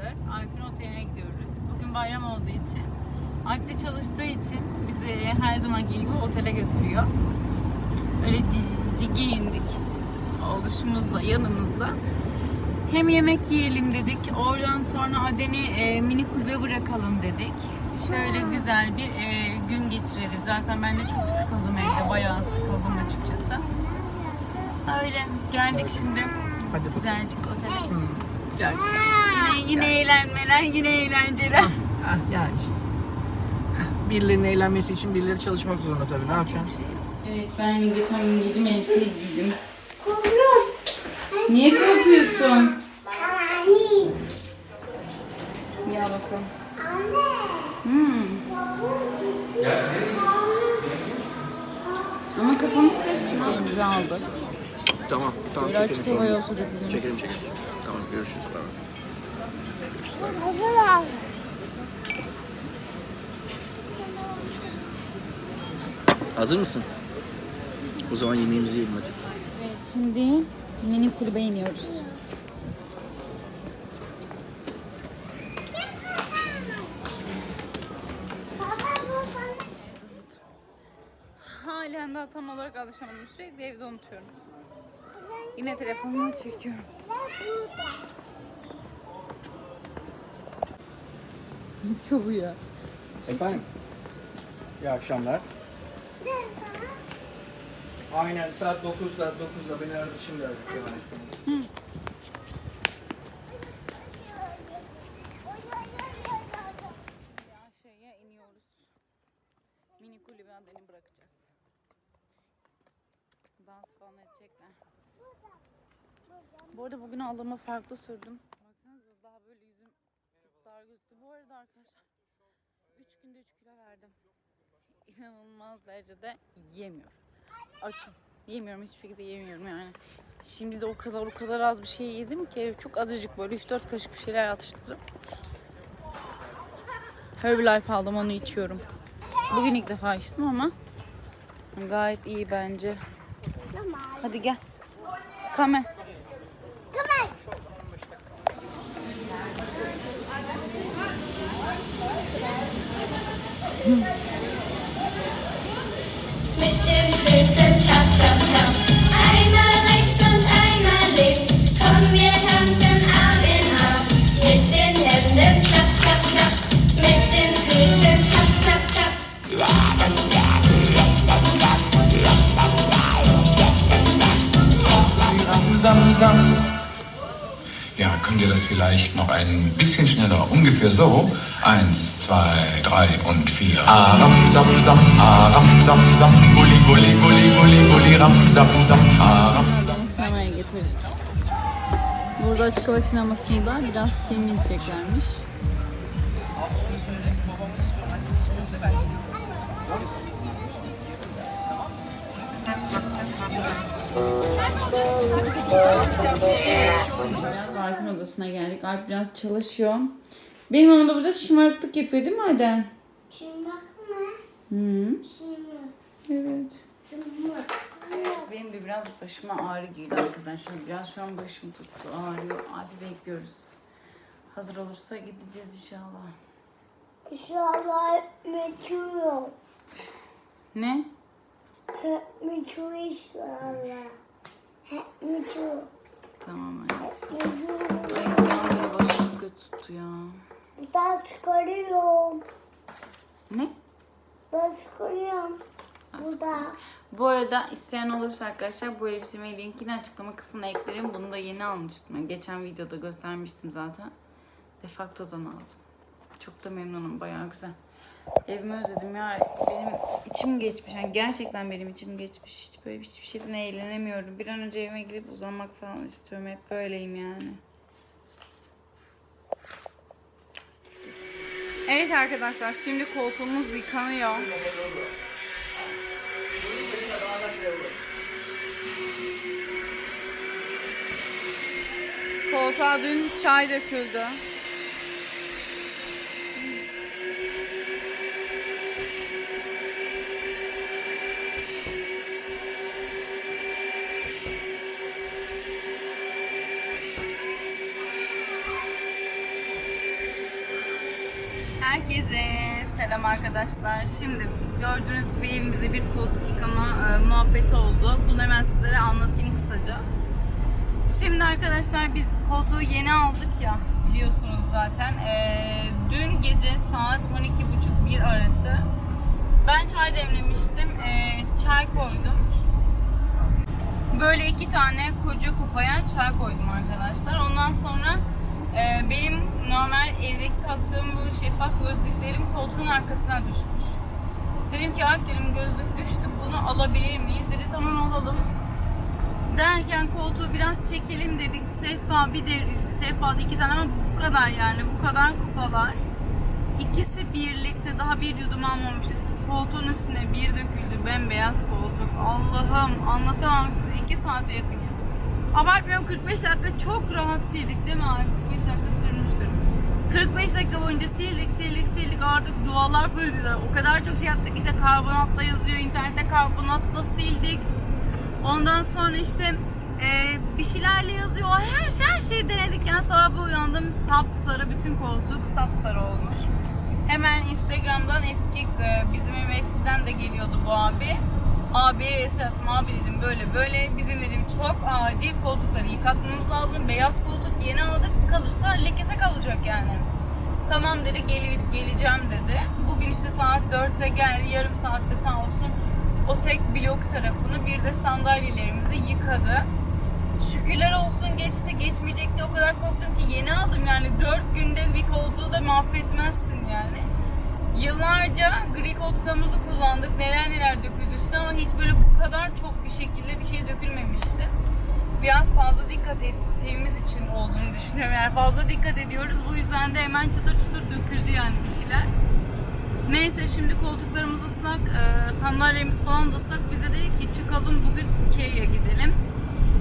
aldık. Alp'in oteline gidiyoruz. Bugün bayram olduğu için. Alp de çalıştığı için bizi her zamanki gibi otele götürüyor. Öyle cici cici giyindik. Oluşumuzla, yanımızla. Hem yemek yiyelim dedik. Oradan sonra Aden'i e, mini kulübe bırakalım dedik. Şöyle güzel bir e, gün geçirelim. Zaten ben de çok sıkıldım evde. Bayağı sıkıldım açıkçası. Öyle geldik şimdi. Hadi. Güzelcik otele. Gel. Yine, yine eğlenmeler, yine eğlenceler. Ah, yani. Ah, Birilerinin eğlenmesi için birileri çalışmak zorunda tabii. Ne yapacaksın? Evet ben geçen gün giydim elbiseyi giydim. Korkuyorum. Niye korkuyorsun? Ya bakalım. Anne. Hmm. Ama kafamız karıştı. Elimizi aldık. Tamam. Tamam Böyle açık havaya oturacak bugün. Çekelim çekelim. Tamam görüşürüz. Bye Hazır mısın? O zaman yemeğimizi yiyelim hadi. Evet şimdi mini kulübe iniyoruz. Halen daha tam olarak alışamadım. Sürekli evde unutuyorum. Yine telefonumu çekiyorum. Ne diyor bu ya? Efendim? İyi akşamlar. Ne sana? Aynen saat 9'da 9'da beni aradı şimdi aradı. Aşağıya iniyoruz. Mini kulübe bırakacağız. Dans falan edecekler. Bu arada bugün aldığıma farklı sürdüm. Baksanıza daha böyle yüzüm dar gözüktü. Bu arada arkadaşlar 3 günde 3 kilo verdim. İnanılmaz derecede yemiyorum. Açım. Yemiyorum hiçbir şekilde yemiyorum yani. Şimdi de o kadar o kadar az bir şey yedim ki çok azıcık böyle 3-4 kaşık bir şeyler atıştırdım. Herbalife aldım onu içiyorum. Bugün ilk defa içtim ama gayet iyi bence. Hadi gel. Kame. Ja, könnt ihr das vielleicht noch ein bisschen schneller? Ungefähr so. Eins, zwei, drei und vier. Aram, sam, sam, aram, sam, sam, gulli, gulli, gulli, gulli, gulli, ram, sam, sam, aram, sam. Seni sinemaya getirdik. Burada açık hava sinemasında biraz film izleyeceklermiş. Biraz Alp'in odasına geldik. Alp biraz çalışıyor. Benim onda burada şımarıklık yapıyor değil mi Aden? Şimdi bakma. Hı. Şimdi. Evet. Sımık. Benim de biraz başıma ağrı girdi arkadaşlar. Biraz şu an başım tuttu, ağrıyor. Abi bekliyoruz. Hazır olursa gideceğiz inşallah. İnşallah meçhul. Ne? Hep meçhul inşallah. Meçhul. Tamam hadi. Meçhul. Ay anda başım kötü tuttu ya. Ben çıkarıyorum. Ne? Ben çıkarıyorum. Burada. Bu arada isteyen olursa arkadaşlar bu elbisemin linkini açıklama kısmına eklerim. Bunu da yeni almıştım. Geçen videoda göstermiştim zaten. Defakto'dan aldım. Çok da memnunum. Bayağı güzel. Evimi özledim ya. Benim içim geçmiş. Yani gerçekten benim içim geçmiş. Hiç böyle hiçbir şeyden eğlenemiyorum. Bir an önce evime gidip uzanmak falan istiyorum. Hep böyleyim yani. Evet arkadaşlar şimdi koltuğumuz yıkanıyor. Koltuğa dün çay döküldü. Herkese selam arkadaşlar. Şimdi gördüğünüz gibi evimizde bir koltuk yıkama e, muhabbeti oldu. Bunu hemen sizlere anlatayım kısaca. Şimdi arkadaşlar biz koltuğu yeni aldık ya biliyorsunuz zaten. E, dün gece saat 12.30-1 arası ben çay demlemiştim. E, çay koydum. Böyle iki tane koca kupaya çay koydum arkadaşlar. Ondan sonra e, benim normal evdeki taktığım bu şeffaf gözlüklerim koltuğun arkasına düşmüş. Dedim ki Alp dedim gözlük düştü bunu alabilir miyiz? Dedi tamam alalım. Derken koltuğu biraz çekelim dedik. Sehpa bir de sehpada iki tane ama bu kadar yani bu kadar kupalar. İkisi birlikte daha bir yudum almamışız. Koltuğun üstüne bir döküldü. Bembeyaz koltuk. Allah'ım anlatamam size. iki saate yakın ya. Abartmıyorum 45 dakika çok rahat sildik değil mi abi? 45 dakika sürmüştür. 45 dakika boyunca sildik sildik sildik artık dualar fırladı. O kadar çok şey yaptık işte karbonatla yazıyor internette karbonatla sildik. Ondan sonra işte e, bir şeylerle yazıyor. Her şey her şeyi denedik. Yani sabah bir uyandım sapsarı bütün koltuk sapsarı olmuş. Hemen Instagram'dan eski e, bizim eskiden de geliyordu bu abi. Abiye mesaj attım abi dedim böyle böyle bizim dedim çok acil koltukları yıkatmamız lazım. Beyaz koltuk yeni aldık kalırsa lekese kalacak yani. Tamam dedi gel geleceğim dedi. Bugün işte saat 4'te geldi yarım saatte sağ olsun o tek blok tarafını bir de sandalyelerimizi yıkadı. Şükürler olsun geçti geçmeyecek diye o kadar korktum ki yeni aldım yani 4 günde bir koltuğu da mahvetmezsin yani. Yıllarca gri koltuklarımızı kullandık. Neler neler döküldü üstüne ama hiç böyle bu kadar çok bir şekilde bir şey dökülmemişti. Biraz fazla dikkat ettiğimiz için olduğunu düşünüyorum. Yani fazla dikkat ediyoruz. Bu yüzden de hemen çıtır çıtır döküldü yani bir şeyler. Neyse şimdi koltuklarımız ıslak, e, sandalyemiz falan da ıslak. Biz de dedik ki çıkalım bugün Ikea'ya gidelim.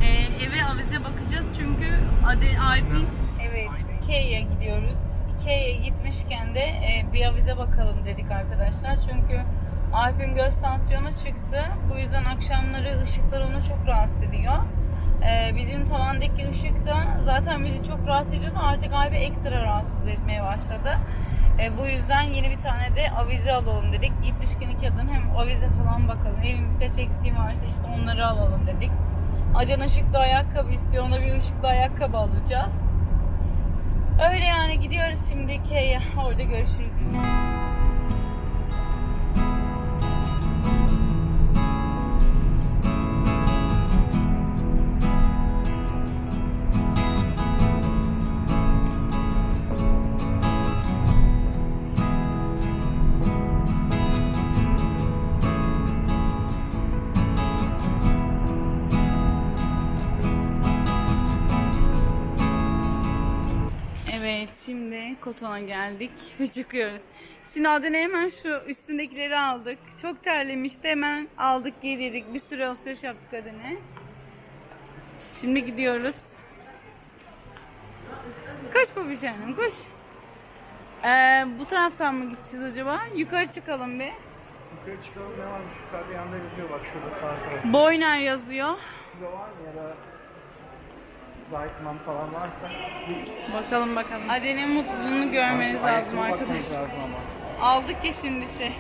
E, eve avize bakacağız çünkü Ade Alp'in Evet, Ikea'ya gidiyoruz. Ikea'ya gitmişken de e, bir avize bakalım dedik arkadaşlar. Çünkü Alp'in göz tansiyonu çıktı. Bu yüzden akşamları ışıklar onu çok rahatsız ediyor. E, bizim tavandaki ışık da zaten bizi çok rahatsız ediyordu. Artık Alp'i ekstra rahatsız etmeye başladı. E, bu yüzden yeni bir tane de avize alalım dedik. Gitmişken Ikea'dan hem avize falan bakalım. Evin birkaç eksiği varsa işte onları alalım dedik. Aden ışıklı ayakkabı istiyor. Ona bir ışıklı ayakkabı alacağız. Öyle yani gidiyoruz şimdi Ikea'ya. Orada görüşürüz. Koton'a geldik ve çıkıyoruz. Sinadene hemen şu üstündekileri aldık. Çok terlemişti hemen aldık giydirdik. Bir sürü alışveriş yaptık Adene. Şimdi gidiyoruz. Koş babacığım koş. Ee, bu taraftan mı gideceğiz acaba? Yukarı çıkalım bir. Yukarı çıkalım ne varmış yukarıda yanında yazıyor bak şurada sağ tarafta. Boyner yazıyor. Burada var mı ya da Zaytman falan varsa Bakalım bakalım. Adenin mutluluğunu görmeniz lazım arkadaşlar. lazım ama. Aldık ya şimdi şey.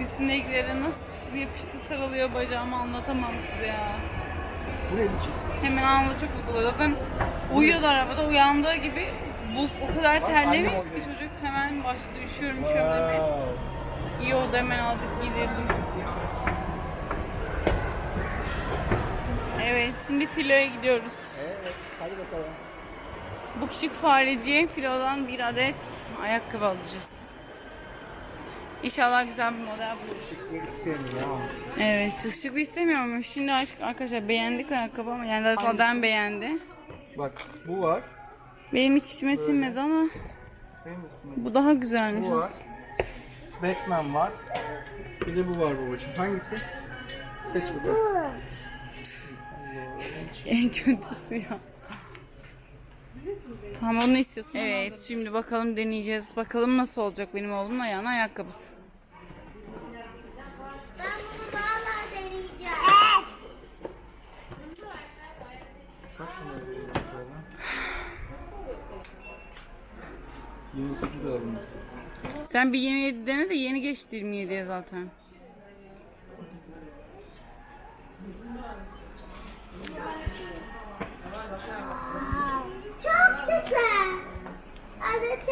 Üstündekileri nasıl yapıştı sarılıyor bacağımı anlatamam size ya. Bu ne biçim? Hemen anında çok mutlu oluyor. Zaten uyuyordu arabada. Uyandığı gibi buz o kadar Bak, terlemiş ki çocuk hemen başladı üşüyorum üşüyorum demeye. İyi oldu hemen aldık giydirdim. Evet şimdi filoya gidiyoruz. Hadi bakalım. Bu küçük fareciye filodan bir adet ayakkabı alacağız. İnşallah güzel bir model buluruz. Şıklık istemiyor ama. Evet, şık istemiyorum. Şimdi aşk arkadaşlar beğendik ayakkabı ama yani zaten beğendi. Bak bu var. Benim hiç içime sinmedi ama Benim ismim. bu daha güzelmiş. Bu var. Batman var. Bir de bu var babacığım. Hangisi? Seç bakalım. En kötüsü ya. Tamam onu istiyorsun. Evet şimdi bakalım deneyeceğiz. Bakalım nasıl olacak benim oğlumun ayağına ayakkabısı. Ben bunu valla deneyeceğim. Kaç numara veriyorsun sonra? 28 alınmış. Sen bir 27 dene de yeni geçti 27'ye zaten.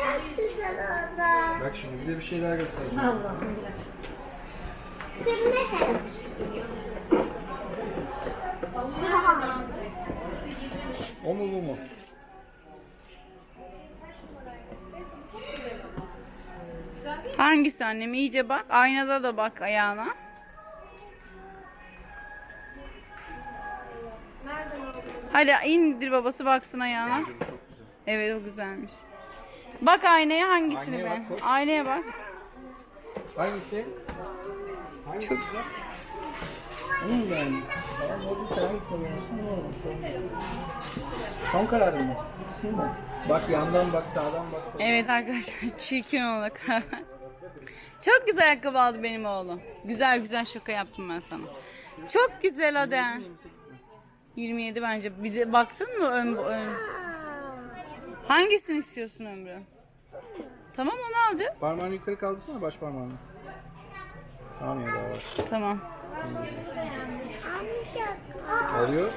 Çok güzel oldu. Bak şimdi bir de bir şey daha göstereceğim. Şimdi hem. O mu bu mu? Hangisi annem? İyice bak. Aynada da bak ayağına. Hadi indir babası baksın ayağına. Evet o güzelmiş. Bak aynaya hangisini Aynaya be? bak, koş. Aynaya bak. Hangisi? Hangisi? Tamam oğlum sen hangisini beğeniyorsun? Ne olur sorun değil. Son kararın mı? Değil mi? Bak yandan bak sağdan bak. Evet arkadaşlar çirkin ver. Çok güzel ayakkabı aldı benim oğlum. Güzel güzel şaka yaptım ben sana. Çok güzel hadi. 28 mi? 27 bence. Bir de baktın mı ön, ön? Hangisini istiyorsun Ömrü? Tamam onu alacağız. Parmağını yukarı kaldırsana baş parmağını. Tamam ya daha var. Tamam. Amca. Alıyoruz.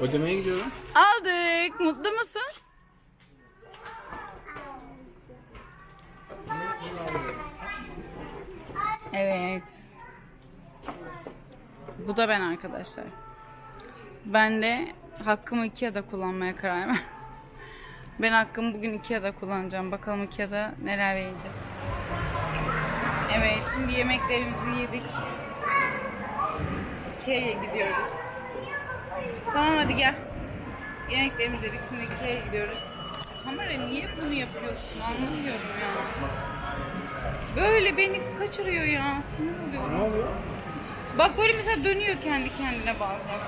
Ödemeye gidiyorum. Aldık. Mutlu musun? Evet. Bu da ben arkadaşlar. Ben de hakkımı Ikea'da kullanmaya karar verdim. Ben hakkımı bugün Ikea'da kullanacağım. Bakalım Ikea'da neler vereceğiz. Evet, şimdi yemeklerimizi yedik. Ikea'ya gidiyoruz. Tamam hadi gel. Yemeklerimizi yedik. Şimdi Ikea'ya gidiyoruz. Kamera niye bunu yapıyorsun? Anlamıyorum ya. Böyle beni kaçırıyor ya. Sinir oluyorum. Ne oluyor? Bak böyle mesela dönüyor kendi kendine bazen.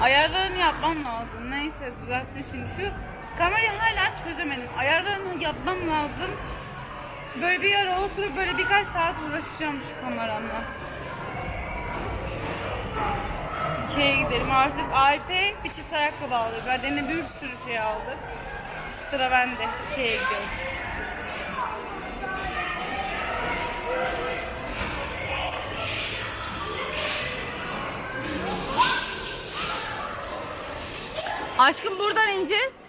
Ayarlarını yapmam lazım. Neyse düzelttim şimdi. Şu kamerayı hala çözemedim. Ayarlarını yapmam lazım. Böyle bir ara oturup böyle birkaç saat uğraşacağım şu kameramla. Şeye gidelim artık Alp'e bir çift ayakkabı aldık. Bedenine bir sürü şey aldık. Sıra bende. Şeye gidiyoruz. Aşkım buradan ineceğiz.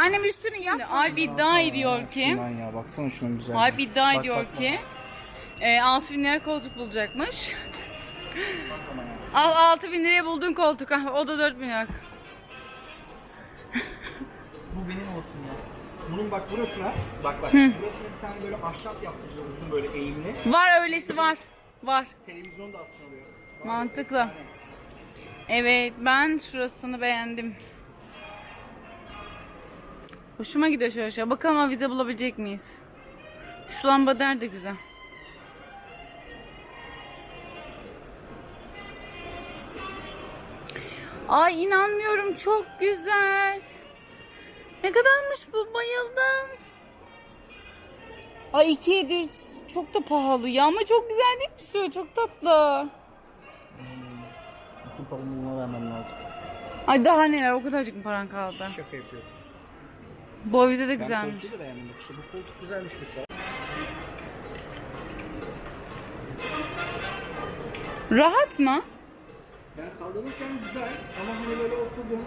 Annem üstünü yap. Alp iddia ediyor ki, Şundan ya baksana şunun güzel. Alp iddia Bak, ediyor bak, bak. ki e, 6 bin lira koltuk bulacakmış. Al 6 bin liraya buldun koltuk. Ah, O da 4 bin lira. Bu benim olsun ya. Bunun bak burasına, bak bak. Burasına bir tane böyle ahşap yapmışlar uzun böyle eğimli. Var öylesi var. Var. Televizyon da aslında oluyor. Mantıklı. Evet ben şurasını beğendim. Hoşuma gidiyor şöyle şey. Bakalım avize bulabilecek miyiz? Şu lambader de güzel. Ay inanmıyorum çok güzel. Ne kadarmış bu bayıldım. Ay 2700 çok da pahalı ya ama çok güzel değil mi şu? Çok tatlı. Bütün paramı buna vermem lazım. Ay daha neler o kadarcık mı paran kaldı? Şaka yapıyorum. Bu avize de Ben güzelmiş. da beğendim. İşte bu koltuk güzelmiş mesela. Rahat mı? Ben sallanırken güzel ama hani böyle oturdum.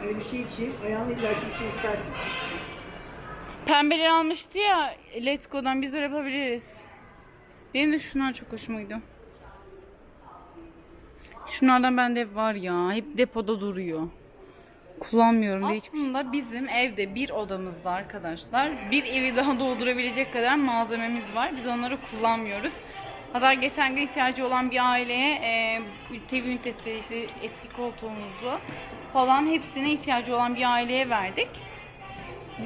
Hani bir şey için ayağını illaki bir şey istersin. Pembeleri almıştı ya Let's Go'dan biz de yapabiliriz. Benim de şunlar çok hoşuma gidiyor. Şunlardan bende var ya. Hep depoda duruyor. Kullanmıyorum da hiç. Aslında bizim evde bir odamızda arkadaşlar bir evi daha doldurabilecek kadar malzememiz var. Biz onları kullanmıyoruz. Hatta geçen gün ihtiyacı olan bir aileye e, TV ünitesi, işte eski koltuğumuzu falan hepsine ihtiyacı olan bir aileye verdik.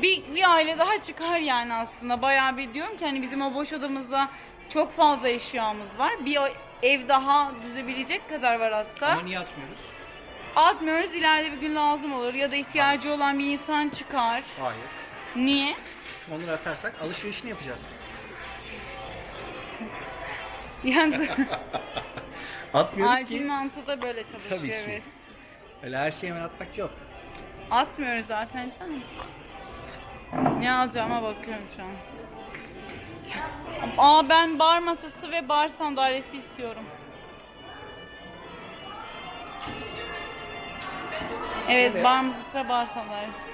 Bir, bir aile daha çıkar yani aslında. Bayağı bir diyorum ki hani bizim o boş odamızda çok fazla eşyamız var. Bir ev daha düzebilecek kadar var hatta. Ama niye atmıyoruz? Atmıyoruz ileride bir gün lazım olur ya da ihtiyacı olan bir insan çıkar. Hayır. Niye? Onları atarsak alışverişini yapacağız. Yani Atmıyoruz Alp'in ki. mantığı da böyle çalışıyor Tabii ki. evet. Öyle her şeyi hemen atmak yok. Atmıyoruz zaten canım. Ne alacağıma bakıyorum şu an. Aa ben bar masası ve bar sandalyesi istiyorum. Evet bar masası ve bar sandalyesi.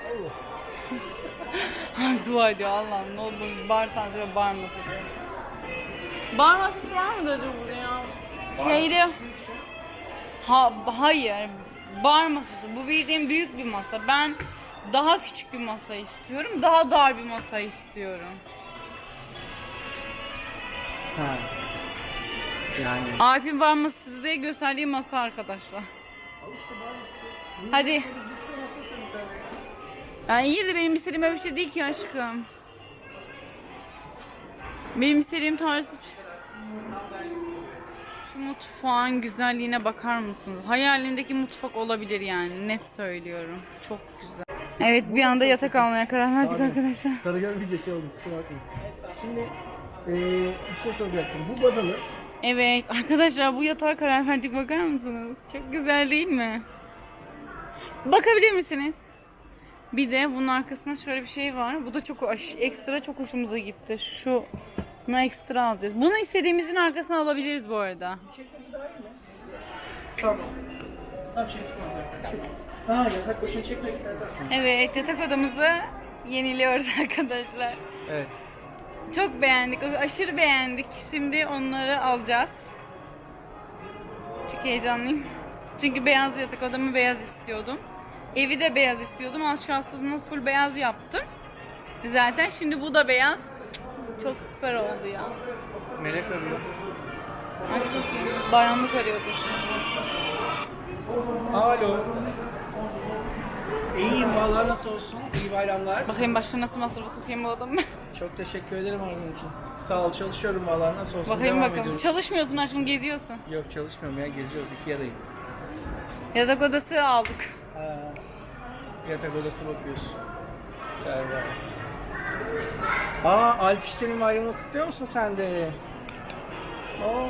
Dua ediyor Allah'ım ne olur bar sandalyesi ve bar masası. Bar masası var mı dedi buraya? Şeyde... Ha, hayır. Bar masası. Bu bildiğim büyük bir masa. Ben daha küçük bir masa istiyorum. Daha dar bir masa istiyorum. Ha. Yani. Alp'in bar masası diye gösterdiği masa arkadaşlar. Hadi. Ya iyi de benim istediğim öyle bir şey değil ki aşkım. Benim istediğim tarz şu mutfağın güzelliğine bakar mısınız? Hayalimdeki mutfak olabilir yani net söylüyorum. Çok güzel. Evet bir anda yatak almaya karar verdik arkadaşlar. Sarı görmeyince şey oldu. Kusura bakmayın. Şimdi eee bir şey soracaktım. Bu badanı Evet arkadaşlar bu yatağa karar verdik bakar mısınız? Çok güzel değil mi? Bakabilir misiniz? Bir de bunun arkasında şöyle bir şey var. Bu da çok ekstra çok hoşumuza gitti. Şu Buna ekstra alacağız. Bunu istediğimizin arkasına alabiliriz bu arada. Tamam. Tamam çektim o zaten. Ha yatak başını çekmek isterdim. Evet yatak odamızı yeniliyoruz arkadaşlar. Evet. Çok beğendik. Aşırı beğendik. Şimdi onları alacağız. Çok heyecanlıyım. Çünkü beyaz yatak odamı beyaz istiyordum. Evi de beyaz istiyordum. Aşağısını full beyaz yaptım. Zaten şimdi bu da beyaz. Çok süper oldu ya. Melek arıyor. Aşkım bayramlık arıyordur. Alo. İyiyim vallahi nasıl olsun? İyi bayramlar. Bakayım başka nasıl masrafı sokayım bu adamı. Çok teşekkür ederim aradığın için. Sağ ol çalışıyorum vallahi nasıl olsun? Bakayım Devam bakalım. ediyoruz. Çalışmıyorsun aşkım geziyorsun. Yok çalışmıyorum ya geziyoruz iki yadayım. Yatak odası aldık. Yatak odası bakıyoruz. Server. Aa Alp İşler'in bayramını kutluyor musun sen de? Oo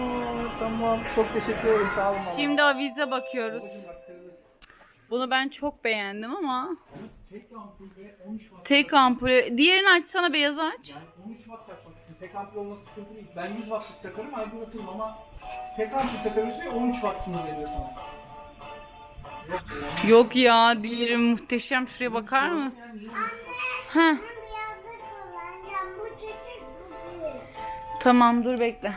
tamam çok teşekkür ederim sağ olun. Şimdi avize bakıyoruz. Bunu ben çok beğendim ama Tek ampul ve 13 watt. tek ampul. Diğerini açsana beyazı aç. Yani 13 watt takmak istedim. Tek ampul olması sıkıntı değil. Ben 100 wattlık takarım aydınlatırım ama tek ampul takarız ve 13 watt sınır veriyor sana. Yok ya. Diğeri muhteşem. Şuraya bakar mısın? Heh. Bu çiçek bu değil. tamam dur bekle.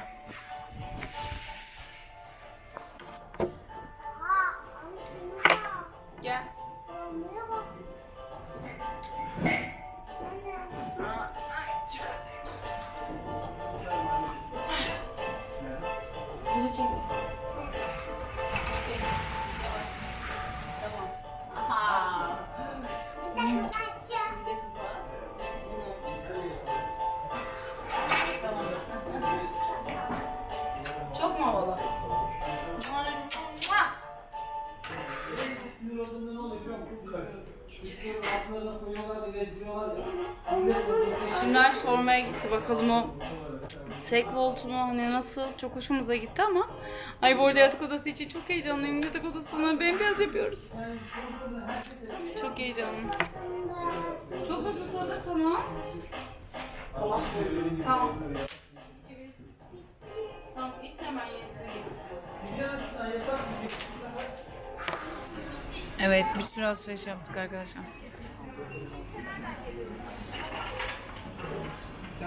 Bakalım o sek voltu mu hani nasıl çok hoşumuza gitti ama ay bu arada yatak odası için çok heyecanlıyım yatak odasını bembeyaz yapıyoruz. Çok heyecanlıyım. Çok mu susadık tamam. Tamam. Evet bir sürü alışveriş yaptık arkadaşlar.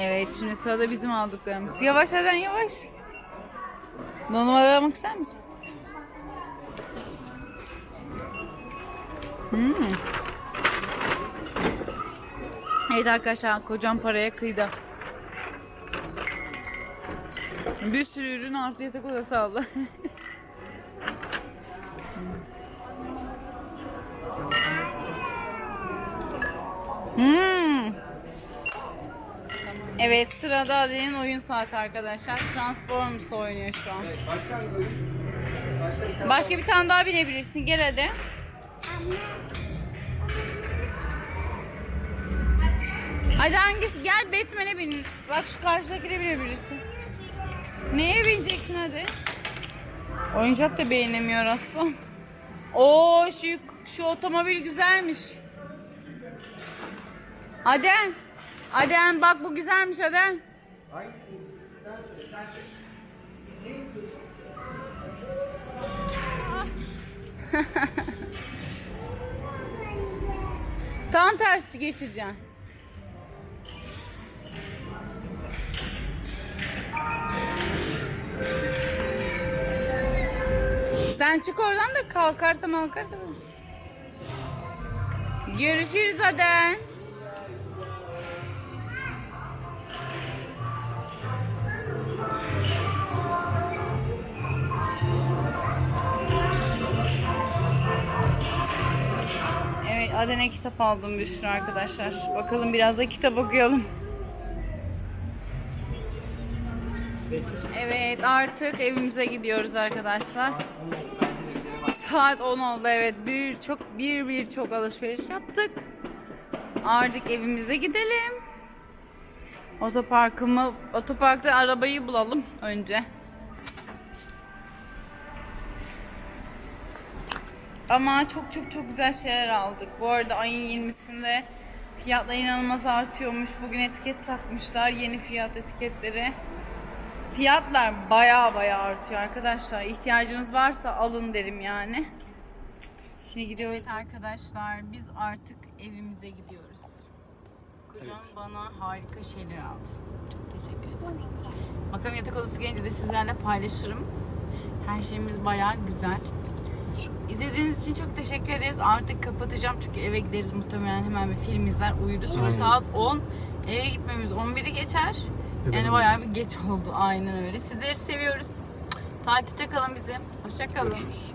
Evet şimdi sırada bizim aldıklarımız. Yavaş Aden yavaş. Dondurma almak ister misin? Hmm. Evet arkadaşlar kocam paraya kıydı. Bir sürü ürün artı yatak odası aldı. hmm. Evet sırada Ali'nin oyun saati arkadaşlar. Transformers oynuyor şu an. Evet, başka hangi oyun? Başka bir tane Başka bir tane daha binebilirsin. Gel hadi. Hadi hangisi? Gel Batman'e bin. Bak şu karşıdakine binebilirsin. Neye bineceksin hadi? Oyuncak da beğenemiyor aslan. Oo şu şu otomobil güzelmiş. Adem. Adem bak bu güzelmiş Adem. Hangisini? Sen söyle, sen seç. Ne istiyorsun? Tam tersi geçireceğim. Sen çık oradan da kalkarsa malkarsa. Görüşürüz Aden. Aden'e kitap aldım bir arkadaşlar. Bakalım biraz da kitap okuyalım. Evet artık evimize gidiyoruz arkadaşlar. Saat 10 oldu evet. Bir çok bir bir çok alışveriş yaptık. Artık evimize gidelim. Otoparkımı otoparkta arabayı bulalım önce. Ama çok çok çok güzel şeyler aldık. Bu arada ayın 20'sinde fiyatlar inanılmaz artıyormuş. Bugün etiket takmışlar. Yeni fiyat etiketleri. Fiyatlar baya baya artıyor arkadaşlar. İhtiyacınız varsa alın derim yani. Şimdi gidiyoruz. Evet arkadaşlar biz artık evimize gidiyoruz. Kocam bana harika şeyler aldı. Çok teşekkür ederim. Bakalım yatak odası gelince de sizlerle paylaşırım. Her şeyimiz baya güzel. İzlediğiniz için çok teşekkür ederiz. Artık kapatacağım çünkü eve gideriz muhtemelen hemen bir film izler uyuruz. Çünkü saat 10 eve gitmemiz 11'i geçer. Yani bayağı bir geç oldu aynen öyle. Sizleri seviyoruz. Takipte kalın bizi. Hoşça kalın. Görüşürüz.